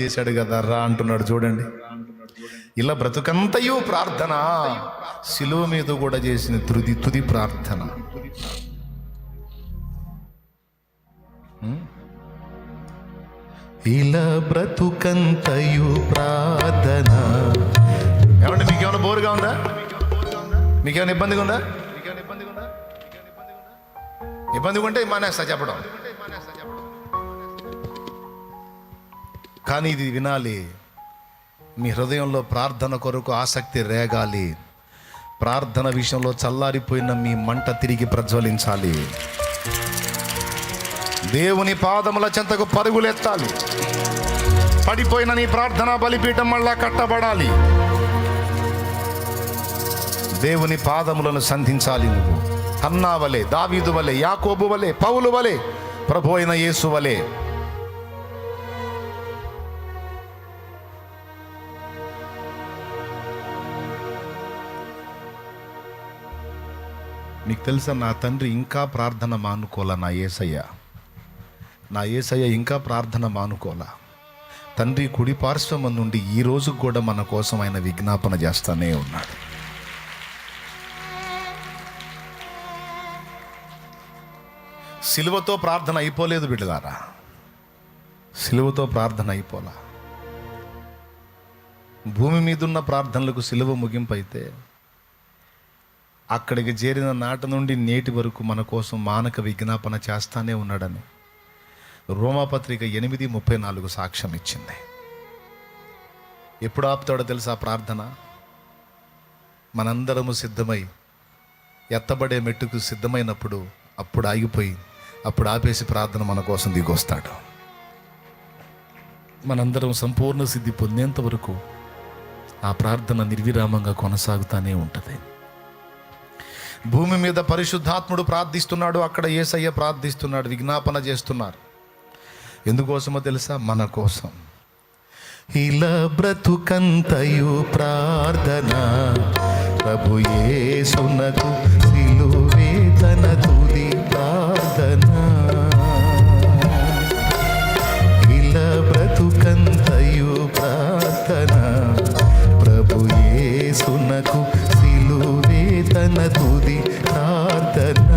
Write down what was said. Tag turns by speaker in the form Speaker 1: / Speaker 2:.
Speaker 1: చేశాడు కదా రా అంటున్నాడు చూడండి. ఇలా బ్రతుకంతయు ప్రార్థన? శిలువ మీద కూడా చేసిన తుది తుది ప్రార్థన. ఇలా బ్రతుకంతయు ప్రార్థన? ఏమంటే మీకేమైనా బోరుగా ఉందా? మీకేమైనా ఇబ్బందిగా ఉందా? ఇబ్బందిగా ఉంటే మానేస్తా చెప్పడం. కానీ ఇది వినాలి. మీ హృదయంలో ప్రార్థన కొరకు ఆసక్తి రేగాలి. ప్రార్థన విషయంలో చల్లారిపోయిన మీ మంట తిరిగి ప్రజ్వలించాలి. దేవుని పాదముల చెంతకు పరుగులెత్తాలి. పడిపోయిన నీ ప్రార్థన బలిపీఠం మళ్ళా కట్టబడాలి. దేవుని పాదములను సంధించాలి నువ్వు. అన్నా వలె దావీదు వలె యాకోబు వలె పౌలు వలె ప్రభు అయిన యేసు వలె. నీకు తెలుసా నా తండ్రి ఇంకా ప్రార్థన మానుకోల నా ఏసయ్య. నా ఏసయ్య ఇంకా ప్రార్థన మానుకోల తండ్రి కుడి పార్శ్వమ నుండి ఈ రోజు కూడా మన కోసం ఆయన విజ్ఞాపన చేస్తానే ఉన్నాడు. సిలువతో ప్రార్థన అయిపోలేదు బిడ్డలారా? సిలువతో ప్రార్థన అయిపోలా? భూమి మీదున్న ప్రార్థనలకు సిలువ ముగింపు అయితే అక్కడికి చేరిన నాటి నుండి నేటి వరకు మన కోసం మానక విజ్ఞాపన చేస్తానే ఉన్నాడని రోమాపత్రిక ఎనిమిది ముప్పై నాలుగు సాక్ష్యం ఇచ్చింది. ఎప్పుడు ఆపుతాడో తెలుసా ప్రార్థన? మనందరము సిద్ధమై ఎత్తబడే మెట్టుకు సిద్ధమైనప్పుడు అప్పుడు ఆగిపోయి అప్పుడు ఆపేసి ప్రార్థన మన కోసం దిగొస్తాడు. మనందరం సంపూర్ణ సిద్ధి పొందేంత వరకు ఆ ప్రార్థన నిర్విరామంగా కొనసాగుతానే ఉంటుంది. భూమి మీద పరిశుద్ధాత్ముడు ప్రార్థిస్తున్నాడు అక్కడ ఏసయ్య ప్రార్థిస్తున్నాడు విజ్ఞాపన చేస్తున్నారు. ఎందుకోసమో తెలుసా? మన కోసం. ఇలా బ్రతుకంతయు ప్రార్థన ప్రభు యేసునకు సిలువే తన తుది ప్రార్థన துதி காத்தது